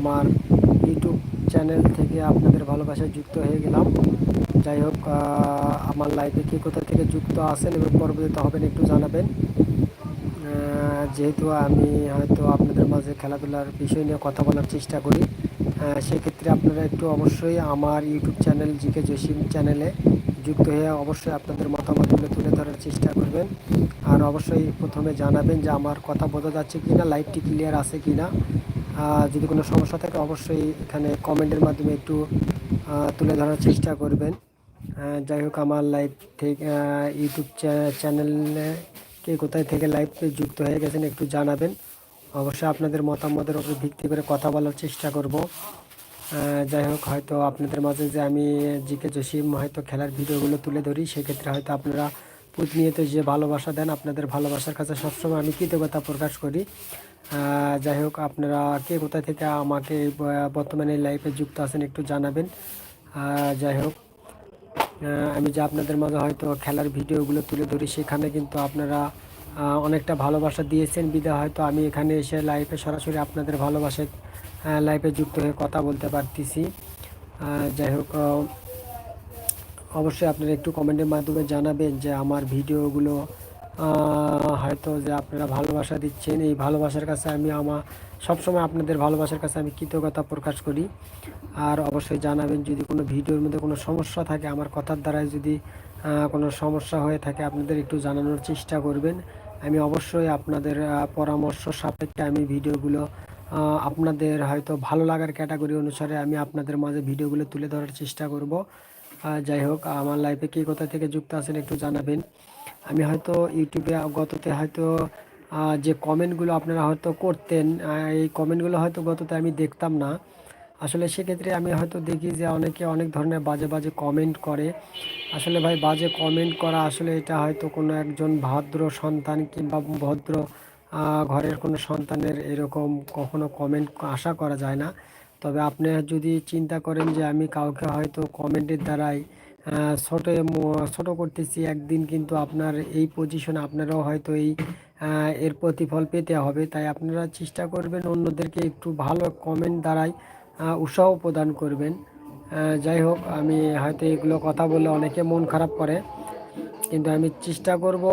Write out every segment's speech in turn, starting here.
আমার YouTube channel থেকে আপনাদের ভালোবাসায় যুক্ত হয়ে গেলাম। যাই হোক আমার লাইভে কে কোথা থেকে যুক্ত আছেন এবং পরবর্তীতে হবেন একটু জানাবেন। যেহেতু আমি হয়তো আপনাদের মাঝে খেলাধুলার বিষয় নিয়ে কথা বলার চেষ্টা করি সেক্ষেত্রে আপনারা একটু অবশ্যই আমার ইউটিউব চ্যানেল জিকে জসিম চ্যানেলে যুক্ত হয়ে অবশ্যই আপনাদের মতামতগুলো তুলে ধরার চেষ্টা করবেন। আর অবশ্যই প্রথমে জানাবেন যে আমার কথা বোঝা যাচ্ছে কি না লাইভটি ক্লিয়ার আছে কি না যদি কোনো সমস্যা থাকে, অবশ্যই এখানে কমেন্টের মাধ্যমে একটু তুলে ধরার চেষ্টা করবেন। যাই হোক, আমার লাইভ থেকে ইউটিউব চ্যা- চ্যানেলে কে কোথায় থেকে লাইভ যুক্ত হয়ে গেছেন, একটু জানাবেন। অবশ্যই আপনাদের মতামতের উপর ভিত্তি করে কথা বলার চেষ্টা করব। যাই হোক, হয়তো আপনাদের মাঝে যে আমি, জিকে জসিম হয়তো খেলার ভিডিওগুলো তুলে ধরি, সেক্ষেত্রে হয়তো আপনারা প্রতিনিয়ত যে ভালোবাসা দেন, আপনাদের ভালোবাসার কাছে সবসময় আমি কৃতজ্ঞতা প্রকাশ করি। যাই হোক, আপনারা কে কোথা থেকে আমাকে বর্তমানে লাইফে যুক্ত আছেন একটু জানাবেন। যাই হোক আমি যে আপনাদের মাঝে হয়তো খেলার ভিডিওগুলো তুলে ধরি, সেখানে কিন্তু আপনারা অনেকটা ভালোবাসা দিয়েছেন। বিধা হয়তো আমি এখানে এসে লাইভে সরাসরি আপনাদের ভালোবাসায় লাইফে যুক্ত হয়ে কথা বলতে পারতেছি। যাই হোক অবশ্যই আপনারা একটু কমেন্টের মাধ্যমে জানাবেন যে আমার ভিডিওগুলো হয়তো যে আপনারা ভালোবাসা দিচ্ছেন, এই ভালোবাসার কাছে আমি আমার সবসময় আপনাদের ভালোবাসার কাছে আমি কৃতজ্ঞতা প্রকাশ করি। আর অবশ্যই জানাবেন, যদি কোনো ভিডিওর মধ্যে কোনো সমস্যা থাকে, আমার কথার দ্বারাই যদি কোনো সমস্যা হয়ে থাকে, আপনাদের একটু জানানোর চেষ্টা করবেন। আমি অবশ্যই আপনাদের পরামর্শ সাপেক্ষে আমি ভিডিওগুলো আপনাদের হয়তো ভালো লাগার ক্যাটাগরি অনুসারে আমি আপনাদের মাঝে ভিডিওগুলো তুলে ধরার চেষ্টা করব। যাই হোক, আমার লাইফে কে কোথা থেকে যুক্ত আছেন একটু জানাবেন। আমি হয়তো ইউটিউবে গততে হয়তো যে কমেন্টগুলো আপনারা হয়তো করতেন এই কমেন্টগুলো হয়তো গততে আমি দেখতাম না। আসলে সেক্ষেত্রে আমি হয়তো দেখি যে অনেকে অনেক ধরনের বাজে বাজে কমেন্ট করে। আসলে ভাই, বাজে কমেন্ট করা আসলে এটা হয়তো কোনো একজন ভদ্র সন্তান কিংবা ভদ্র ঘরের কোনো সন্তানের এরকম কখনো কমেন্ট আশা করা যায় না। তবে আপনি যদি চিন্তা করেন যে আমি কাউকে হয়তো কমেন্টের দ্বারাই ছোট ছোট করতেছি, একদিন কিন্তু আপনার এই পজিশন আপনারাও হয়তো এই এর প্রতিফল পেতে হবে। তাই আপনারা চেষ্টা করবেন অন্যদেরকে একটু ভালো কমেন্ট দ্বারাই উৎসাহ প্রদান করবেন। যাই হোক, আমি হয়তো এগুলো কথা বলে অনেকে মন খারাপ করে। কিন্তু আমি চেষ্টা করব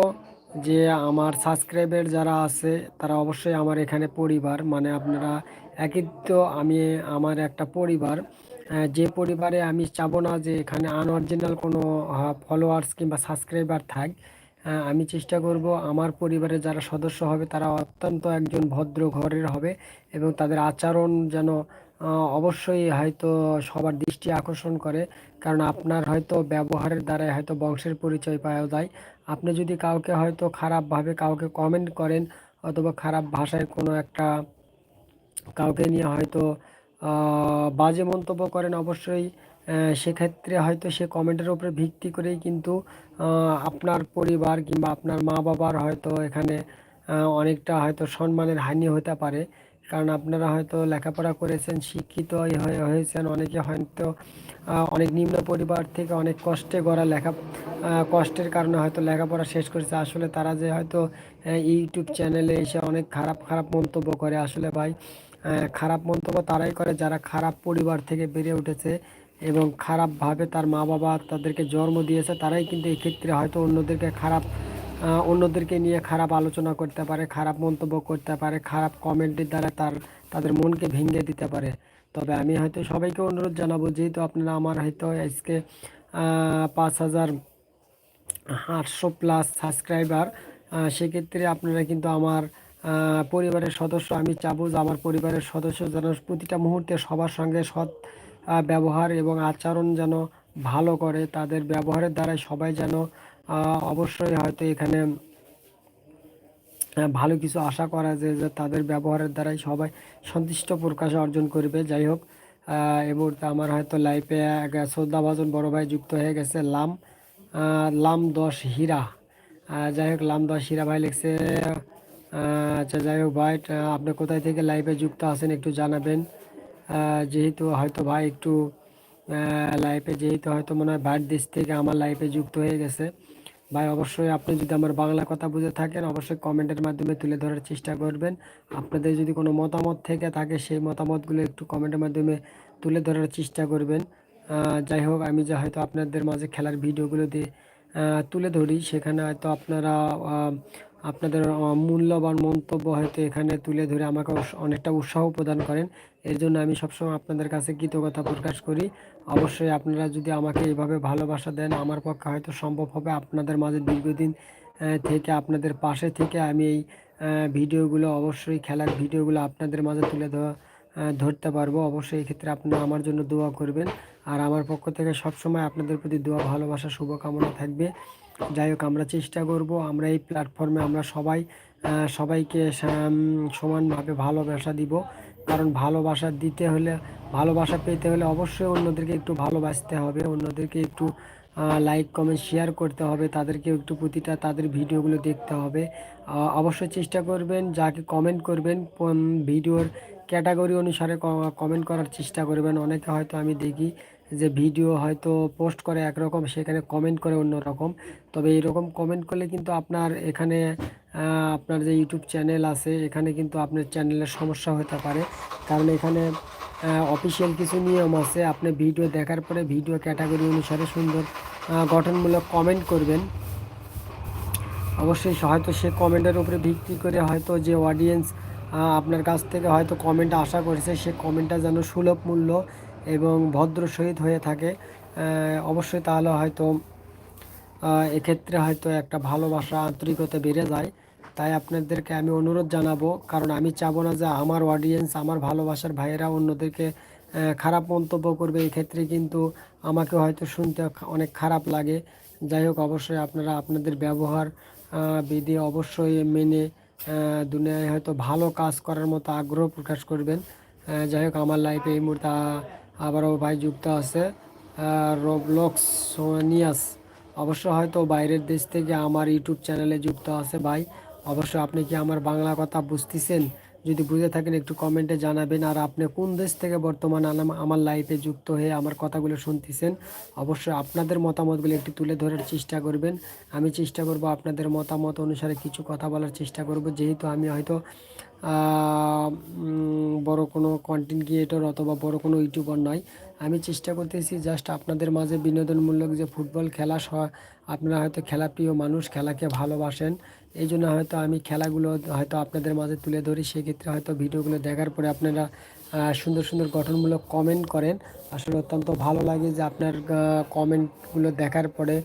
যে আমার সাবস্ক্রাইবার যারা আছে, তারা অবশ্যই আমার এখানে পরিবার মানে আপনারা, একই তো আমি, আমার একটা পরিবার। যে পরিবারে আমি চাবো না যে এখানে আনঅরিজিনাল কোনো ফলোয়ার্স কিংবা সাবস্ক্রাইবার থাক আমি চেষ্টা করব আমার পরিবারের যারা সদস্য হবে তারা অত্যন্ত একজন ভদ্র ঘরের হবে এবং তাদের আচরণ যেন অবশ্যই হয়তো সবার দৃষ্টি আকর্ষণ করে। কারণ আপনার হয়তো ব্যবহারের দ্বারাই হয়তো বংশের পরিচয় পাওয়া যায়। আপনি যদি কাউকে হয়তো খারাপভাবে কাউকে কমেন্ট করেন অথবা খারাপ ভাষায় কোনো একটা কাউকে নিয়ে হয়তো বাজে মন্তব্য করেন অবশ্যই। সেক্ষেত্রে হয়তো সে কমেন্টের উপরে ভিত্তি করেই কিন্তু আপনার পরিবার কিংবা আপনার মা বাবার হয়তো এখানে অনেকটা হয়তো সম্মানের হানি হতে পারে। কারণ আপনারা হয়তো লেখাপড়া করেছেন, শিক্ষিত হয়ে- হয়েছেন, অনেকে হয়তো অনেক নিম্ন পরিবার থেকে অনেক কষ্টে গড়া লেখা কষ্টের কারণে হয়তো লেখাপড়া শেষ করেছে। আসলে তারা যে হয়তো ইউটিউব চ্যানেলে এসে অনেক খারাপ খারাপ মন্তব্য করে। আসলে ভাই খারাপ মন্তব্য তারাই করে যারা খারাপ পরিবার থেকে বেড়ে উঠেছে এবং খারাপভাবে তার মা বাবা তাদেরকে জন্ম দিয়েছে, তারাই কিন্তু এই ক্ষেত্রে হয়তো অন্যদেরকে খারাপ অন্যদেরকে নিয়ে খারাপ আলোচনা করতে পারে, খারাপ মন্তব্য করতে পারে, খারাপ কমেন্টের দ্বারা তার, তাদের মনকে ভেঙে দিতে পারে। তবে আমি হয়তো সবাইকে অনুরোধ জানাব, যেহেতু আপনারা আমার হয়তো আজকে পাঁচ হাজার আটশো প্লাস সাবস্ক্রাইবার সেক্ষেত্রে আপনারা কিন্তু আমার পরিবারের সদস্য, আমি চাবো যে আমার পরিবারের সদস্য যেন প্রতিটা মুহূর্তে সবার সঙ্গে সৎ ব্যবহার এবং আচরণ যেন ভালো করে, তাদের ব্যবহারের দ্বারাই সবাই যেন অবশ্যই হয়তো এখানে ভালো কিছু আশা করা যে তাদের ব্যবহারের দ্বারাই সবাই সন্তুষ্ট প্রকাশ অর্জন করবে। যাই হোক এই মুহূর্তে আমার হয়তো লাইফে শ্রদ্ধাভাজন বড় ভাই যুক্ত হয়ে গেছে, লাম লাম দশ হীরা। যাই হোক লাম দশ হীরা ভাই লিখছে আচ্ছা যাই হোক ভাই আপনি কোথায় থেকে লাইভে যুক্ত আছেন একটু জানাবেন। যেহেতু হয়তো ভাই একটু লাইফে যেহেতু হয়তো মনে হয় বাইরের দেশ থেকে আমার লাইফে যুক্ত হয়ে গেছে। ভাই, অবশ্যই আপনি যদি আমার বাংলা কথা বুঝে থাকেন, অবশ্যই কমেন্টের মাধ্যমে তুলে ধরার চেষ্টা করবেন। আপনাদের যদি কোনো মতামত থেকে থাকে, সেই মতামতগুলো একটু কমেন্টের মাধ্যমে তুলে ধরার চেষ্টা করবেন। যাই হোক, আমি যে হয়তো আপনাদের মাঝে খেলার ভিডিওগুলো দিয়ে তুলে ধরি, সেখানে হয়তো আপনারা আপনাদের মূল্যবান মন্তব্য হয়তো এখানে তুলে ধরে আমাকে অনেকটা উৎসাহ প্রদান করেন। এর জন্য আমি সবসময় আপনাদের কাছে কৃতজ্ঞতা প্রকাশ করি। অবশ্যই আপনারা যদি আমাকে এইভাবে ভালোবাসা দেন, আমার পক্ষে হয়তো সম্ভব হবে আপনাদের মাঝে দীর্ঘদিন থেকে আপনাদের পাশে থেকে আমি এই ভিডিওগুলো অবশ্যই, খেলার ভিডিওগুলো আপনাদের মাঝে তুলে ধরা ধরতে পারব। অবশ্যই এক্ষেত্রে আপনারা আমার জন্য দোয়া করবেন। আর আমার পক্ষ থেকে সবসময় আপনাদের প্রতি দোয়া, ভালোবাসা, শুভকামনা থাকবে। যাই হোক, আমরা চেষ্টা করব, আমরা এই প্ল্যাটফর্মে আমরা সবাই সবাইকে সমানভাবে ভালোবাসা দিব। কারণ ভালোবাসা দিতে হলে, ভালোবাসা পেতে হলে অবশ্যই অন্যদেরকে একটু ভালোবাসতে হবে, অন্যদেরকে একটু লাইক কমেন্ট শেয়ার করতে হবে তাদেরকে একটু প্রতিটা তাদের ভিডিওগুলো দেখতে হবে। অবশ্যই চেষ্টা করবেন, যাকে কমেন্ট করবেন ভিডিওর ক্যাটাগরি অনুসারে কমেন্ট করার চেষ্টা করবেন। অনেকে হয়তো আমি দেখি যে ভিডিও হয়তো পোস্ট করে একরকম, সেখানে কমেন্ট করে অন্য রকম তবে এইরকম কমেন্ট করলে কিন্তু আপনার এখানে আপনার যে ইউটিউব চ্যানেল আছে, এখানে কিন্তু আপনার চ্যানেলের সমস্যা হতে পারে। কারণ এখানে অফিসিয়াল কিছু নিয়ম আছে। আপনি ভিডিও দেখার পরে ভিডিও ক্যাটাগরি অনুসারে সুন্দর গঠনমূলক কমেন্ট করবেন। অবশ্যই হয়তো সে কমেন্টের উপরে ভিত্তি করে হয়তো যে অডিয়েন্স আপনার কাছ থেকে হয়তো কমেন্ট আশা করেছে, সে কমেন্টটা যেন সুলভ মূল্য এবং ভদ্র সহিত হয়ে থাকে অবশ্যই তাহলে হয়তো এক্ষেত্রে হয়তো একটা ভালোবাসা আন্তরিকতা বেড়ে যায়। তাই আপনাদেরকে আমি অনুরোধ জানাব, কারণ আমি চাবো না যে আমার অডিয়েন্স আমার ভালোবাসার ভাইয়েরা অন্যদেরকে খারাপ মন্তব্য করবে। এই ক্ষেত্রে কিন্তু আমাকে হয়তো শুনতে অনেক খারাপ লাগে। যাই হোক, অবশ্যই আপনারা আপনাদের ব্যবহার বিধি অবশ্যই মেনে দুনিয়ায় হয়তো ভালো কাজ করার মতো আগ্রহ প্রকাশ করবেন। যাই হোক, আমার লাইফে এই মুহূর্তে আবারও ভাই যুক্ত আছে রোবলক্স সোনিয়াস। অবশ্য হয়তো বাইরের দেশ থেকে আমার ইউটিউব চ্যানেলে যুক্ত আছে ভাই। অবশ্য আপনি কি আমার বাংলা কথা বুঝতেছেন? যদি বুঝে থাকেন, একটু কমেন্টে জানাবেন। আর আপনি কোন দেশ থেকে বর্তমান আমার লাইফে যুক্ত হয়ে আমার কথাগুলো শুনতেছেন, অবশ্যই আপনাদের মতামতগুলো একটু তুলে ধরার চেষ্টা করবেন। আমি চেষ্টা করব আপনাদের মতামত অনুসারে কিছু কথা বলার চেষ্টা করব। যেহেতু আমি হয়তো বড় কোনো কন্টেন্ট ক্রিয়েটর অথবা বড় কোনো ইউটিউবার নয়। আমি চেষ্টা করতেছি জাস্ট আপনাদের মাঝে বিনোদনমূলক যে ফুটবল খেলা আপনারা হয়তো খেলাপ্রিয় মানুষ, খেলাকে ভালোবাসেন। এই জন্য হয়তো আমি খেলাগুলো হয়তো আপনাদের মাঝে তুলে ধরি। সেক্ষেত্রে হয়তো ভিডিওগুলো দেখার পরে আপনারা সুন্দর সুন্দর গঠনমূলক কমেন্ট করেন। আসলে অত্যন্ত ভালো লাগে যে আপনার কমেন্টগুলো দেখার পরে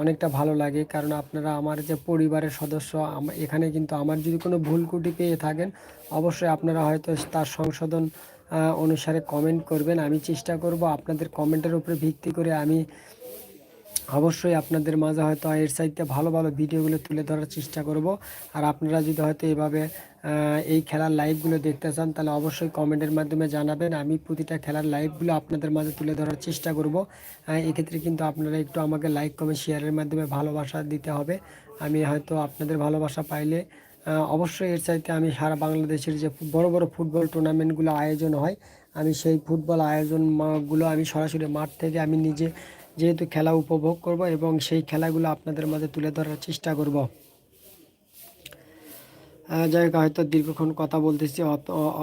অনেকটা ভালো লাগে। কারণ আপনারা আমার যে পরিবারের সদস্য এখানে কিন্তু আমার যদি কোনো ভুল কুটি পেয়ে থাকেন, অবশ্যই আপনারা হয়তো তার সংশোধন অনুসারে কমেন্ট করবেন। আমি চেষ্টা করব আপনাদের কমেন্টের উপরে ভিত্তি করে আমি অবশ্যই আপনাদের মাঝে হয়তো এর সাইডে ভালো ভালো ভিডিওগুলো তুলে ধরার চেষ্টা করব। আর আপনারা যদি হয়তো এভাবে এই খেলার লাইভগুলো দেখতে চান, তাহলে অবশ্যই কমেন্টের মাধ্যমে জানাবেন। আমি প্রতিটা খেলার লাইভগুলো আপনাদের মাঝে তুলে ধরার চেষ্টা করব। এক্ষেত্রে কিন্তু আপনারা একটু আমাকে লাইক কমেন্ট শেয়ারের মাধ্যমে ভালোবাসা দিতে হবে। আমি হয়তো আপনাদের ভালোবাসা পাইলে অবশ্যই এর চাইতে আমি সারা বাংলাদেশের যে বড় বড় ফুটবল টুর্নামেন্টগুলো আয়োজন হয়, আমি সেই ফুটবল আয়োজনগুলো আমি সরাসরি মাঠ থেকে আমি নিজে যেহেতু খেলা উপভোগ করব এবং সেই খেলাগুলো আপনাদের মাঝে তুলে ধরার চেষ্টা করব। যাই হোক, হয়তো দীর্ঘক্ষণ কথা বলতেছি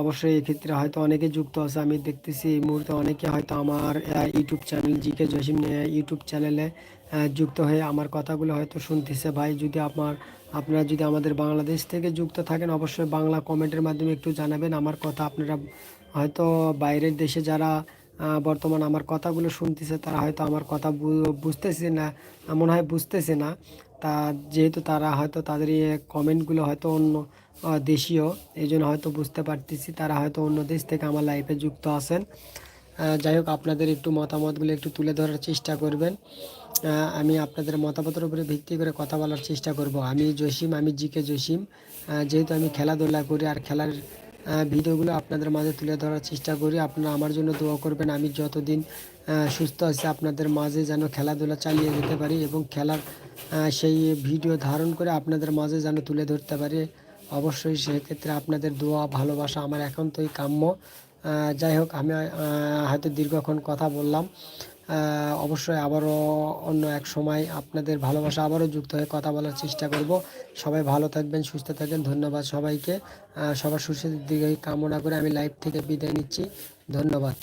অবশ্যই এক্ষেত্রে হয়তো অনেকে যুক্ত আছে, আমি দেখতেছি এই মুহূর্তে অনেকে হয়তো আমার YouTube channel GK Jasim YouTube চ্যানেলে যুক্ত হয়ে আমার কথাগুলো হয়তো শুনতেছে। ভাই, যদি আমার আপনারা যদি আমাদের বাংলাদেশ থেকে যুক্ত থাকেন, অবশ্যই বাংলা কমেন্টের মাধ্যমে একটু জানাবেন। আমার কথা আপনারা হয়তো বাইরের দেশে যারা বর্তমান আমার কথাগুলো শুনতেছে, তারা হয়তো আমার কথা বুঝতেছে না মনে হয় বুঝতেছে না। তা যেহেতু তারা হয়তো তাদের এই কমেন্টগুলো হয়তো অন্য দেশীয় এই জন্য হয়তো বুঝতে পারতেছি, তারা হয়তো অন্য দেশ থেকে আমার লাইফে যুক্ত আছেন। যাই হোক, আপনাদের একটু মতামতগুলো একটু তুলে ধরার চেষ্টা করবেন। আমি আপনাদের মতামতের উপরে ভিত্তি করে কথা বলার চেষ্টা করব। আমি জসিম, আমি জিকে জসিম। যেহেতু আমি খেলাধুলা করি, আর খেলার ভিডিওগুলো আপনাদের মাঝে তুলে ধরার চেষ্টা করি। আপনারা আমার জন্য দোয়া করবেন, আমি যতদিন সুস্থ আছি, আপনাদের মাঝে যেন খেলাধুলা চালিয়ে যেতে পারি এবং খেলার সেই ভিডিও ধারণ করে আপনাদের মাঝে যেন তুলে ধরতে পারি। অবশ্যই সেক্ষেত্রে আপনাদের দোয়া, ভালোবাসা আমার এখন একান্তই কাম্য। যাই হোক, আমি হয়তো দীর্ঘক্ষণ কথা বললাম। অবশ্যই আবারও অন্য এক সময় আপনাদের ভালোবাসা আবারও যুক্ত হয়ে কথা বলার চেষ্টা করব। সবাই ভালো থাকবেন, সুস্থ থাকবেন। ধন্যবাদ সবাইকে। সবার সুস্থের দিকে কামনা করে আমি লাইভ থেকে বিদায় নিচ্ছি। ধন্যবাদ।